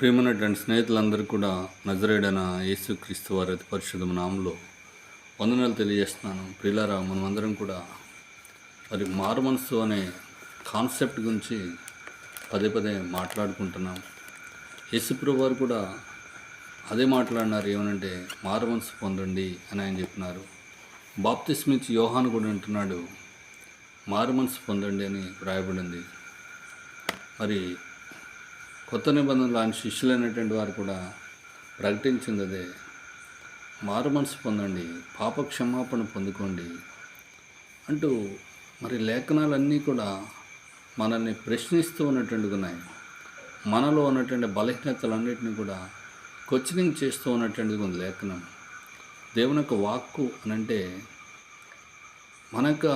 ప్రియమైనటువంటి స్నేహితులందరూ కూడా నజరేడన యేసుక్రీస్తు వారి అతి పరిశుద్ధ నామంలో వందనాలు తెలియజేస్తున్నాను. ప్రియులారా మనమందరం కూడా మరి మారు మనసు అనే కాన్సెప్ట్ గురించి పదే పదే మాట్లాడుకుంటున్నాం. యేసుప్రభు వారు కూడా అదే మాట్లాడినారు ఏమనంటే మారు మనసు పొందండి అని ఆయన చెప్పినారు. బాప్తిస్మిచ్ యోహాన్ కూడా అంటున్నాడు మారు మనసు పొందండి అని వ్రాయబడింది. మరి కొత్త నిబంధనలు ఆయన శిష్యులైనటువంటి వారు కూడా ప్రకటించింది అదే. మారు మనసు పొందండి పాప క్షమాపణ పొందుకోండి అంటూ మరి లేఖనాలన్నీ కూడా మనల్ని ప్రశ్నిస్తూ ఉన్నటువంటి ఉన్నాయి. మనలో ఉన్నటువంటి బలహీనతలన్నింటినీ కూడా క్వశ్చనింగ్ చేస్తూ ఉన్నటువంటిది ఉంది లేఖనం. దేవుని యొక్క వాక్కు అని అంటే మన యొక్క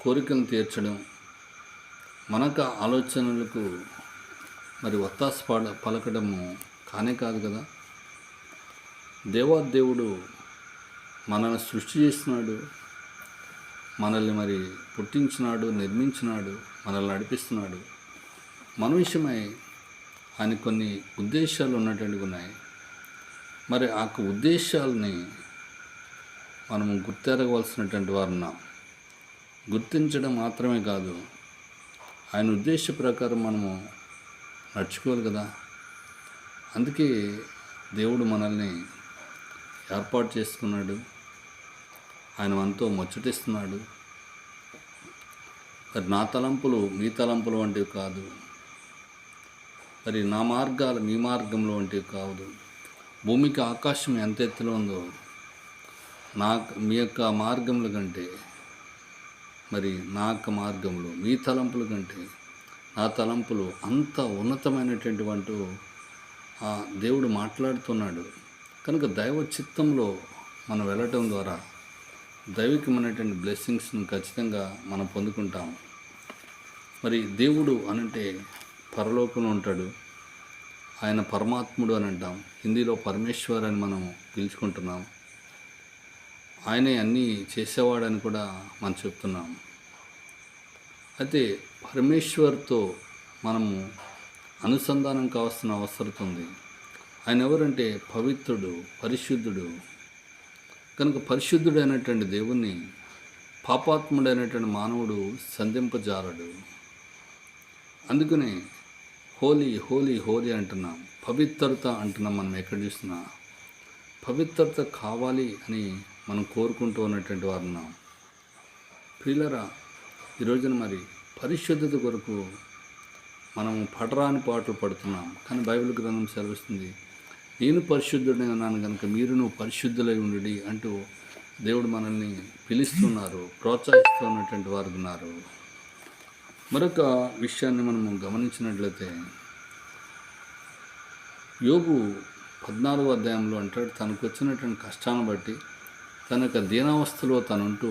కోరికలను తీర్చడం మన యొక్క ఆలోచనలకు మరి ఒత్తాస పడ పలకడము కానే కాదు కదా. దేవాదేవుడు మనల్ని సృష్టి చేస్తున్నాడు మనల్ని మరి పుట్టించినాడు నిర్మించినాడు మనల్ని నడిపిస్తున్నాడు. మన విషయమై ఆయన కొన్ని ఉద్దేశాలు ఉన్నటువంటి ఉన్నాయి. మరి ఆ ఉద్దేశాలని మనము గుర్తెరగవలసినటువంటి వారు ఉన్నాం. గుర్తించడం మాత్రమే కాదు ఆయన ఉద్దేశ ప్రకారం మనము నడుచుకోవాలి కదా. అందుకే దేవుడు మనల్ని ఏర్పాటు చేసుకున్నాడు. ఆయన మనతో ముచ్చటిస్తున్నాడు. మరి నా తలంపులు మీ తలంపులు వంటివి కాదు. మరి నా మార్గాలు మీ మార్గంలో వంటివి కాదు. భూమికి ఆకాశం ఎంత ఎత్తులో ఉందో నా మీ యొక్క మార్గముల కంటే మరి నా యొక్క మార్గంలో మీ తలంపుల కంటే నా తలంపులు అంత ఉన్నతమైనటువంటి అంటూ ఆ దేవుడు మాట్లాడుతున్నాడు. కనుక దైవ చిత్తంలో మనం వెళ్ళటం ద్వారా దైవికమైనటువంటి బ్లెస్సింగ్స్ని ఖచ్చితంగా మనం పొందుకుంటాం. మరి దేవుడు అనంటే పరలోకంలో ఉంటాడు. ఆయన పరమాత్ముడు అని అంటాం. హిందీలో పరమేశ్వర్ అని మనం పిలుచుకుంటున్నాం. ఆయనే అన్నీ చేసేవాడని కూడా మనం చెప్తున్నాం. అయితే పరమేశ్వర్తో మనము అనుసంధానం కావాల్సిన అవసరం ఉంది. ఆయన ఎవరంటే పవిత్రుడు పరిశుద్ధుడు. కనుక పరిశుద్ధుడైనటువంటి దేవుణ్ణి పాపాత్ముడైనటువంటి మానవుడు సంధింపజాలడు. అందుకనే హోలీ హోలీ హోలీ అంటున్నాం పవిత్రత అంటున్నాం మనం ఎక్కడ చూసినా పవిత్రత కావాలి అని మనం కోరుకుంటూ ఉన్నటువంటి వారు ఉన్నాం ఈ రోజున మరి పరిశుద్ధత కొరకు మనం పడరాని పాటలు పడుతున్నాం. కానీ బైబిల్ గ్రంథం సెలవిస్తుంది నేను పరిశుద్ధుడై ఉన్నాను కనుక మీరు నువ్వు పరిశుద్ధులై ఉండి అంటూ దేవుడు మనల్ని పిలుస్తున్నారు ప్రోత్సహిస్తున్నటువంటి వారు ఉన్నారు. మరొక విషయాన్ని మనము గమనించినట్లయితే యోగు పద్నాలుగో అధ్యాయంలో అంటాడు తనకు వచ్చినటువంటి కష్టాన్ని బట్టి తన యొక్క దీనావస్థలో తనుంటూ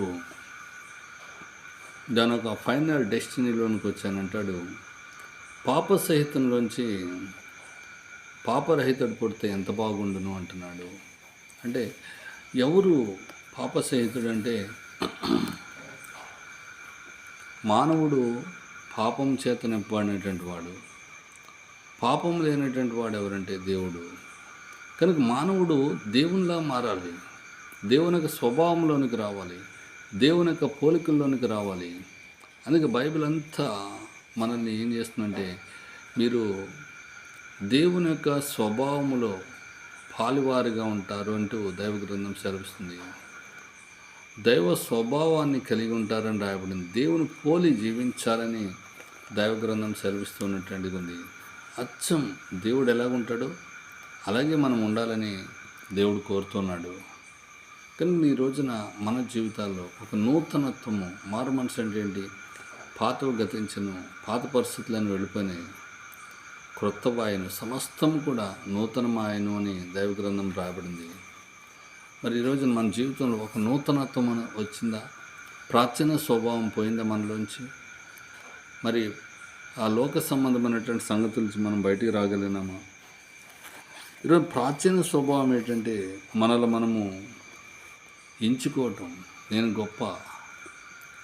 దాని ఒక ఫైనల్ డెస్టినీలోనికి వచ్చానంటాడు. పాప సహితంలోంచి పాపరహితుడు పుడితే ఎంత బాగుండును అంటున్నాడు. అంటే ఎవరు పాప సహితుడు అంటే మానవుడు పాపం చేత నింపబడినటువంటి వాడు. పాపం లేనటువంటి వాడు ఎవరంటే దేవుడు. కనుక మానవుడు దేవునిలా మారాలి. దేవునికి స్వభావంలోనికి రావాలి. దేవుని యొక్క పోలికల్లోనికి రావాలి. అందుకే బైబిల్ అంతా మనల్ని ఏం చేస్తుందంటే మీరు దేవుని యొక్క స్వభావములో పాలివారిగా ఉంటారు అంటూ దైవ గ్రంథం సెలవిస్తుంది. దైవ స్వభావాన్ని కలిగి ఉంటారని రాయబడింది. దేవుని పోలి జీవించాలని దైవ గ్రంథం సెలవిస్తున్నటువంటిది ఉంది అచ్చం దేవుడు ఎలాగుంటాడో అలాగే మనం ఉండాలని దేవుడు కోరుతున్నాడు. కానీ ఈ రోజున మన జీవితాల్లో ఒక నూతనత్వము మారు మనసు అంటే ఏంటి? పాతవి గతించను పాత పరిస్థితులను వెళ్ళిపోయినాయి. క్రొత్త వాయను సమస్తం కూడా నూతనమాయను అని దైవ గ్రంథం మరి ఈరోజు మన జీవితంలో ఒక నూతనత్వం వచ్చిందా? ప్రాచీన స్వభావం పోయిందా మనలోంచి? మరి ఆ లోక సంబంధమైనటువంటి సంగతుల నుంచి మనం బయటికి రాగలిగినామా? ఈరోజు ప్రాచీన స్వభావం ఏంటంటే మనలో మనము ఎంచుకోవటం. నేను గొప్ప.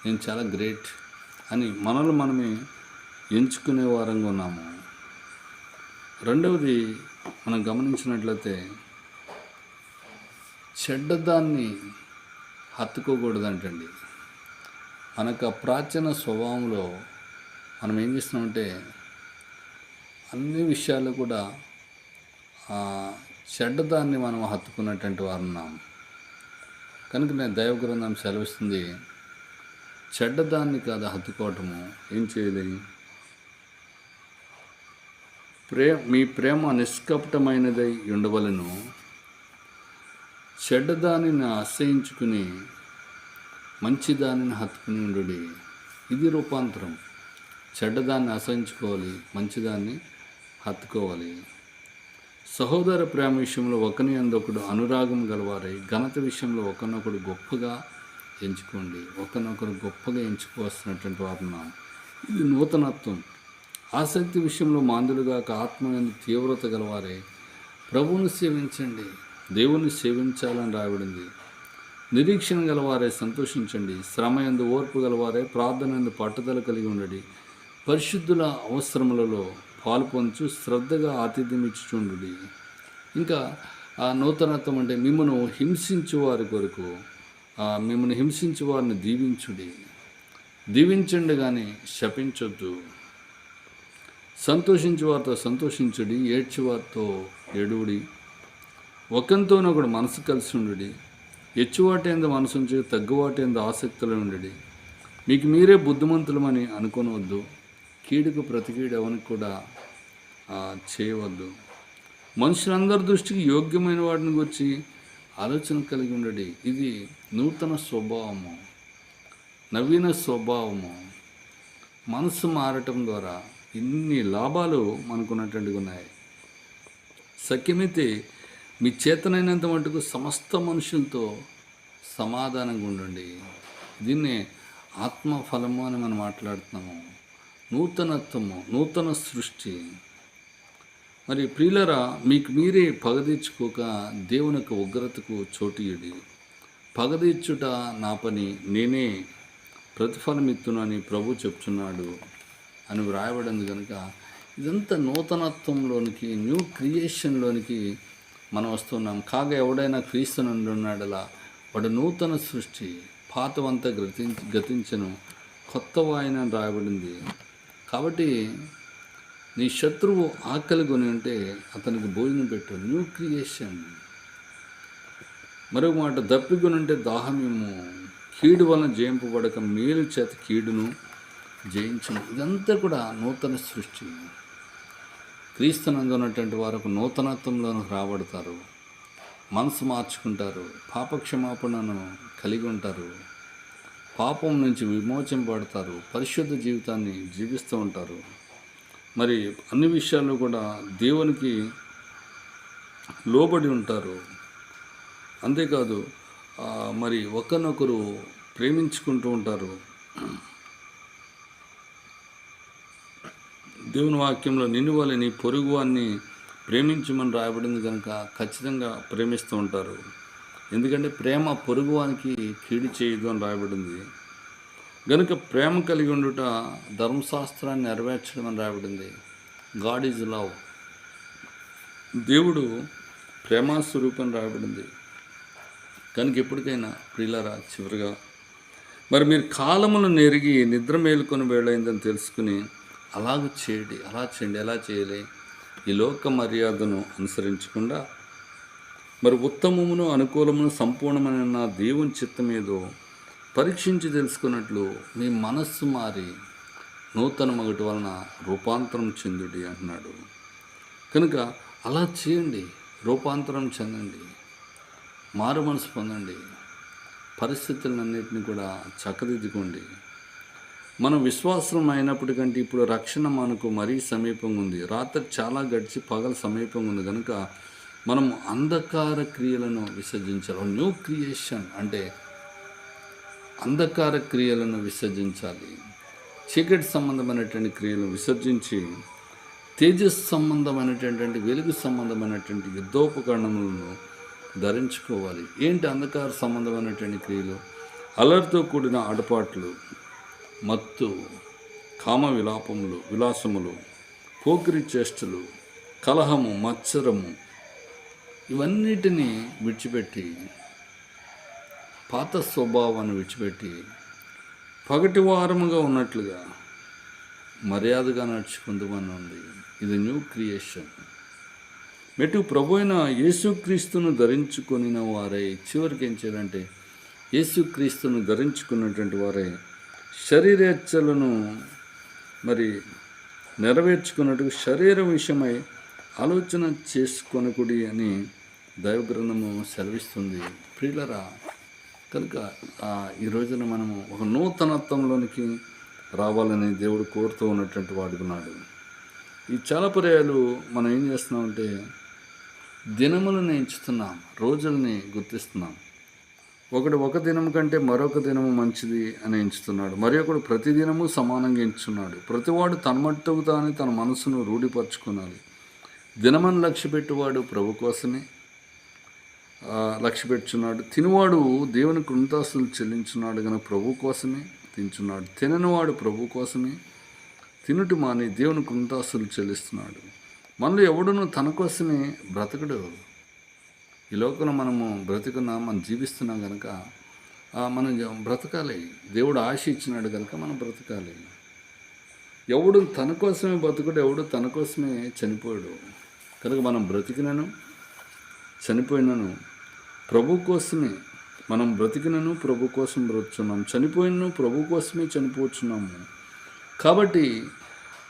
నేను చాలా గ్రేట్ అని మనల్ని మనమే ఎంచుకునే వారంగా ఉన్నాము. రెండవది మనం గమనించినట్లయితే చెడ్డదాన్ని హత్తుకోకూడదంటండి. మనకు ఆ ప్రాచీన స్వభావంలో మనం ఏం చేస్తున్నామంటే అన్ని విషయాలు కూడా చెడ్డదాన్ని మనం హత్తుకున్నటువంటి వారు ఉన్నాం. కనుక నేను దైవగ్రంథం సెలవిస్తుంది. చెడ్డదాన్ని కాదు హత్తుకోవటము. ఏం చేయాలి? ప్రే మీ ప్రేమ నిష్కపటమైనదై ఉండవలను. చెడ్డదానిని ఆశ్రయించుకుని మంచిదానిని హత్తుకుని ఉండు ఇది రూపాంతరం. చెడ్డదాన్ని అసహించుకోవాలి మంచిదాన్ని హత్తుకోవాలి. సహోదర ప్రేమ విషయంలో ఒకని అందొకడు అనురాగం గలవారై ఘనత విషయంలో ఒకనొకడు గొప్పగా ఎంచుకోండి. ఒకనొకరు గొప్పగా ఎంచుకోవాల్సినటువంటి వారు ఇది నూతనత్వం. ఆసక్తి విషయంలో మాందులుగాక ఆత్మయందు తీవ్రత గలవారే ప్రభువును సేవించండి. దేవుని సేవించాలని రావిడింది నిరీక్షణ గలవారే సంతోషించండి. శ్రమ ఎందు ఓర్పు గలవారే ప్రార్థన ఎందు పట్టుదల కలిగి ఉండడి. పరిశుద్ధుల అవసరములలో పాల్పొంచు శ్రద్ధగా ఆతిథ్యం ఇచ్చుచుండు ఇంకా ఆ నూతనత్వం అంటే మిమ్మను హింసించు వారి కొరకు మిమ్మల్ని హింసించు వారిని దీవించుడి. దీవించండి కానీ శపించొద్దు. సంతోషించు వారితో సంతోషించుడి ఏడ్చి వారితో ఏడువుడి. ఒకరితోనొకడు మనసు కలిసి ఉండుడి ఎచ్చువాటేందు మనసుంచి తగ్గువాటేందు ఆసక్తులు ఉండుడి మీకు మీరే బుద్ధిమంతులమని అనుకోనవద్దు కీడుకు ప్రతికీడు ఎవరికి కూడా చేయవద్దు. మనుషులందరి దృష్టికి యోగ్యమైన వాటిని గురించి ఆలోచన కలిగి ఉండడి. ఇది నూతన స్వభావము నవీన స్వభావము. మనసు మారటం ద్వారా ఇన్ని లాభాలు మనకున్నటువంటి ఉన్నాయి. సఖ్యమైతే మీ చేతనైనంత మటుకు సమస్త మనుషులతో సమాధానంగా ఉండండి. దీన్నే ఆత్మఫలము అని మనం మాట్లాడుతున్నాము. నూతనత్వము నూతన సృష్టి. మరి ప్రియులరా మీకు మీరే పగదీర్చుకోక దేవుని యొక్క ఉగ్రతకు చోటీయుడి. పగదీర్చుట నా పని నేనే ప్రతిఫలమిత్తునని ప్రభు చెప్తున్నాడు అని వ్రాయబడింది కనుక ఇదంతా నూతనత్వంలోనికి న్యూ క్రియేషన్లోనికి మనం వస్తున్నాం. కాగా ఎవడైనా క్రీస్తు ఉన్నాడలా వాడు నూతన సృష్టి పాతవంతా గతించి గతించను కొత్త వాయన రాయబడింది. కాబట్టి నీ శత్రువు ఆకలి కొని ఉంటే అతనికి భోజనం పెట్టు. న్యూ క్రియేషన్ మరొక మాట దప్పికొని ఉంటే దాహమేమో. కీడు వలన జయింపబడక మేలు చేత కీడును జయించను ఇదంతా కూడా నూతన సృష్టి. క్రీస్తునందు ఉన్నటువంటి వారు ఒక నూతనత్వంలోను రాబడతారు. మనసు మార్చుకుంటారు. పాపక్షమాపణను కలిగి ఉంటారు. పాపం నుంచి విమోచింపబడతారు. పరిశుద్ధ జీవితాన్ని జీవిస్తూ ఉంటారు. మరి అన్ని విషయాల్లో కూడా దేవునికి లోబడి ఉంటారు. అంతేకాదు మరి ఒకరినొకరు ప్రేమించుకుంటూ ఉంటారు. దేవుని వాక్యంలో నిన్ను వాళ్ళని పొరుగు వారిని ప్రేమించమని రాయబడింది కనుక ఖచ్చితంగా ప్రేమిస్తూ ఉంటారు. ఎందుకంటే ప్రేమ పొరుగువానికి కీడు చేయదు అని రాయబడింది. గనుక ప్రేమ కలిగి ఉండుట ధర్మశాస్త్రాన్ని నెరవేర్చడం అని రాబడింది గాడ్ ఈజ్ లవ్ దేవుడు ప్రేమాస్వరూపం రాబడింది కనుక ఎప్పటికైనా ప్రియులరా చివరిగా మరి మీరు కాలమును నెరిగి నిద్ర మేలుకొని వేళైందని తెలుసుకుని అలాగ చేయండి అలా చేయండి ఎలా చేయాలి? ఈ లోక మర్యాదను అనుసరించకుండా మరి ఉత్తమమును అనుకూలమును సంపూర్ణమైన నా దేవుని చిత్తం ఏదో పరీక్షించి తెలుసుకున్నట్లు మీ మనస్సు మారి నూతన మగటి వలన రూపాంతరం చెందుడి అంటున్నాడు. కనుక అలా చేయండి రూపాంతరం చెందండి మారు మనసు పొందండి పరిస్థితులన్నింటినీ కూడా చక్కదిద్దుకోండి. మనం విశ్వాసం అయినప్పటికంటే ఇప్పుడు రక్షణ మనకు మరీ సమీపంగా ఉంది. రాత్రి చాలా గడిచి పగల సమీపంగా ఉంది. కనుక మనం అంధకార క్రియలను విసర్జించాలి. న్యూ క్రియేషన్ అంటే అంధకార క్రియలను విసర్జించాలి. చీకటి సంబంధమైనటువంటి క్రియలను విసర్జించి తేజస్ సంబంధమైనటువంటి వెలుగు సంబంధమైనటువంటి యుద్ధోపకరణములను ధరించుకోవాలి. ఏంటి అంధకార సంబంధమైనటువంటి క్రియలు? అలర్తో కూడిన ఆడపాట్లు మత్తు కామ విలాపములు విలాసములు పోకిరి చేష్టలు కలహము మత్సరము ఇవన్నిటినీ విడిచిపెట్టి పాత స్వభావాన్ని విడిచిపెట్టి పగటి వారముగా ఉన్నట్లుగా మర్యాదగా నడుచుకుందామని ఉంది. ఇది న్యూ క్రియేషన్. మెటు ప్రభు అయిన యేసుక్రీస్తును ధరించుకొనిన వారై చివరికి ఏం చేయాలంటే యేసుక్రీస్తును ధరించుకున్నటువంటి వారై శరీరేచ్ఛలను మరి నెరవేర్చుకున్నట్టు శరీర విషయమై ఆలోచన చేసుకొనకుడి అని దైవగ్రంథము సెలవిస్తుంది. ప్రియులరా కనుక ఈ రోజున మనము ఒక నూతనత్వంలోనికి రావాలని దేవుడు కోరుతూ ఉన్నటువంటి వాడుకున్నాడు ఈ చాలా పర్యాలు మనం ఏం చేస్తున్నామంటే దినములను ఎంచుతున్నాం రోజుల్ని గుర్తిస్తున్నాం. ఒకడు ఒక దినం కంటే మరొక దినము మంచిది అని ఎంచుతున్నాడు. మరి ఒకడు ప్రతి దినము సమానంగా ఎంచుతున్నాడు. ప్రతివాడు తన మట్టుకు తానే తన మనసును రూఢిపరచుకున్నాలి దినమని లక్ష్య పెట్టువాడు ప్రభు కోసమే లక్ష్య పెట్టుచున్నాడు తినువాడు దేవుని కృంతాస్తులు చెల్లించున్నాడు కనుక ప్రభు కోసమే. తించున్నాడు. తిననివాడు ప్రభు కోసమే. తినుటి మాని దేవుని కృంతాస్తులు చెల్లిస్తున్నాడు. మనలో ఎవడును తన కోసమే బ్రతకడు. ఈ లోకంలో మనము బ్రతుకున్నా మనం జీవిస్తున్నాం కనుక మనం బ్రతకాలి. దేవుడు ఆశ ఇచ్చినాడు కనుక మనం బ్రతకాలి. ఎవడు తన కోసమే బతుకుడు ఎవడు తన కోసమే చనిపోయాడు. కనుక మనం బ్రతికినను చనిపోయినను ప్రభు కోసమే. మనం బ్రతికినను ప్రభు కోసం బ్రతుకున్నాం చనిపోయినను ప్రభు కోసమే చనిపోతున్నాము కాబట్టి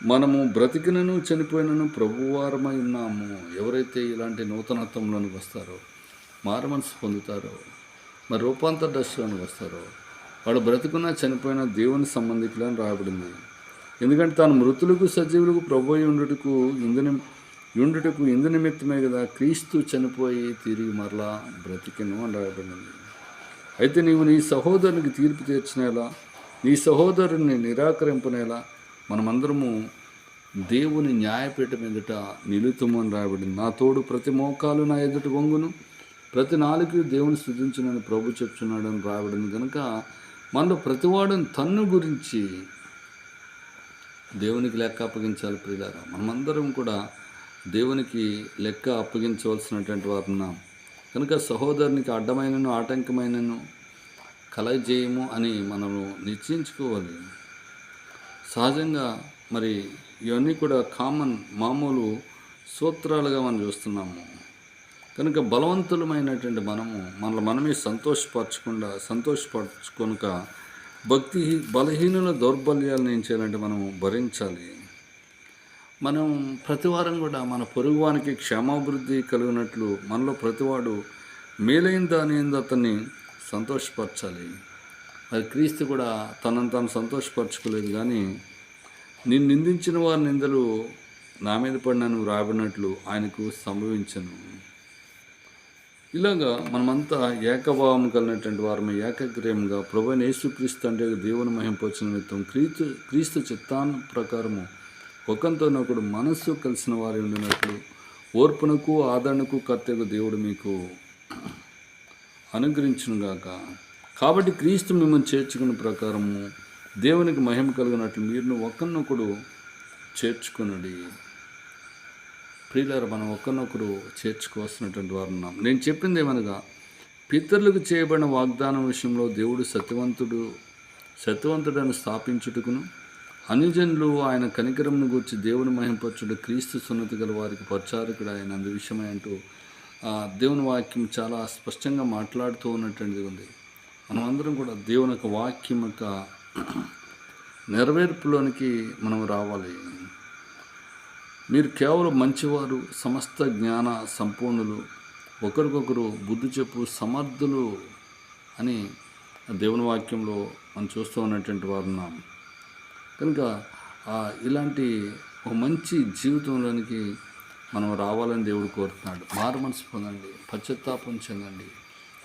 మనము బ్రతికినను చనిపోయినను ప్రభువారమై ఉన్నాము. ఎవరైతే ఇలాంటి నూతనత్వంలోనికి వస్తారో మారమనసు పొందుతారో మరి రూపాంతర దశలోనికి వస్తారో వాడు బ్రతుకున్నా చనిపోయిన దేవుని సంబంధికులని రాబడింది ఎందుకంటే తాను మృతులకు సజీవులకు ప్రభు ఉండటకు ఉండుటకు ఇందుని ఉండుటకు ఇందు నిమిత్తమే కదా క్రీస్తు చనిపోయి తిరిగి మరలా బ్రతికెను అని రాయబడింది అయితే నీవు నీ సహోదరునికి తీర్పు తీర్చినేలా నీ సహోదరుని నిరాకరింపనేలా మనమందరము దేవుని న్యాయపీఠం ఎదుట నిలుతుమని రాయబడింది. నా తోడు ప్రతి మోకాలు నా ఎదుట వంగును ప్రతి నాలుగు దేవుని స్థుతించునని ప్రభు చెప్తున్నాడు అని రాయబడింది. కనుక మనలో ప్రతివాడు తన్ను గురించి దేవునికి లెక్క అప్పగించాలి ప్రియులారా. మనమందరం కూడా దేవునికి లెక్క అప్పగించవలసినటువంటి వారు ఉన్నాం. కనుక సహోదరునికి అడ్డమైనను ఆటంకమైనను కలజేయము అని మనము నిశ్చయించుకోవాలి. సహజంగా మరి ఇవన్నీ కూడా కామన్ మామూలు సూత్రాలుగా మనం చూస్తున్నాము. కనుక బలవంతులమైనటువంటి మనము మనల్ని మనమే సంతోషపరచకుండా సంతోషపరచుకొనుక భక్తి బలహీనుల దౌర్బల్యాలను ఏం చేయాలంటే మనము భరించాలి. మనం ప్రతివారం కూడా మన పొరుగువానికి క్షేమాభివృద్ధి కలిగినట్లు మనలో ప్రతివాడు మేలైన దాని అతన్ని సంతోషపరచాలి. మరి క్రీస్తు కూడా తనను తాను సంతోషపరచుకోలేదు కానీ నేను నిందించిన వారి నిందలు నా మీద పడినను రాబడినట్లు ఆయనకు సంభవించను. ఇలాగా మనమంతా ఏకభావం కలిగినటువంటి వారమే ఏకగ్రీయంగా ప్రభు యేసుక్రీస్తు అంటే దేవుని మహింపొచ్చిన నిమిత్తం క్రీస్తు క్రీస్తు చిత్తాన ప్రకారము ఒకంతోనొకడు మనస్సు కలిసిన వారి ఉండినట్లు ఓర్పునకు ఆదరణకు కర్తకు దేవుడు మీకు అనుగ్రహించునుగాక. కాబట్టి క్రీస్తు మిమ్మల్ని చేర్చుకున్న ప్రకారము దేవునికి మహిమ కలిగినట్లు మీరు ఒకరినొకడు చేర్చుకునడి. ప్రియులారు మనం ఒకరినొకరు చేర్చుకోవాల్సినటువంటి వారు ఉన్నాం. నేను చెప్పింది ఏమనగా పితరులకు చేయబడిన వాగ్దానం విషయంలో దేవుడు సత్యవంతుడు సత్యవంతుడని స్థాపించుటకును అన్యజనులు ఆయన కనికరమును గూర్చి దేవుని మహింపరచుడు క్రీస్తు సున్నతి గల వారికి పరిచారకుడు ఆయన అందు విషయమై అంటూ ఆ, దేవుని వాక్యం చాలా స్పష్టంగా మాట్లాడుతూ ఉన్నటువంటిది ఉంది. మనమందరం కూడా దేవుని యొక్క వాక్యం యొక్క నెరవేర్పులోనికి మనం రావాలి. మీరు కేవలం మంచివారు సమస్త జ్ఞాన సంపూర్ణులు ఒకరికొకరు బుద్ధి చెప్పు సమర్థులు అని దేవుని వాక్యంలో మనం చూస్తూ ఉన్నటువంటి వారు ఉన్నాము కనుక ఇలాంటి ఒక మంచి జీవితంలోనికి మనం రావాలని దేవుడు కోరుతున్నాడు. మారు మనసు పొందండి పశ్చాత్తాపం చెందండి.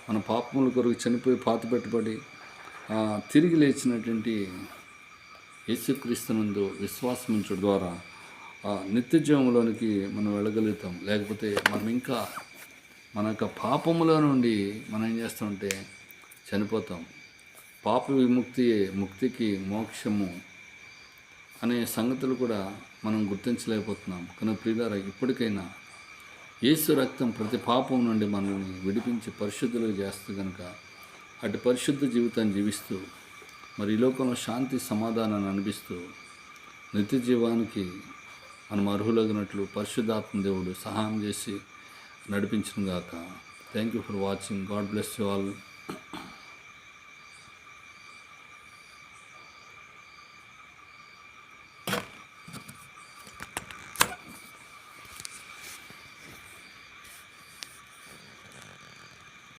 మన పాపముల కొరకు చనిపోయి పాత పెట్టుబడి తిరిగి లేచినటువంటి యేసుక్రీస్తునందు విశ్వాసం ఉంచడం ద్వారా ఆ నిత్య జీవంలోనికి మనం వెళ్ళగలుగుతాం. లేకపోతే మనం ఇంకా మన యొక్క పాపములో నుండి మనం ఏం చేస్తామంటే చనిపోతాం. పాప విముక్తి ముక్తికి మోక్షము అనే సంగతులు కూడా మనం గుర్తించలేకపోతున్నాం. కనుక ప్రియులారా ఇప్పటికైనా యేసు రక్తం ప్రతి పాపం నుండి మనల్ని విడిపించి పరిశుద్ధులుగా చేస్తూ కనుక అటు పరిశుద్ధ జీవితాన్ని జీవిస్తూ మరి ఈ లోకంలో శాంతి సమాధానాన్ని అనిపిస్తూ నిత్య జీవానికి మనం అర్హులగినట్లు పరిశుద్ధాత్మ దేవుడు సహాయం చేసి నడిపించిన గాక. Thank you for watching God bless you all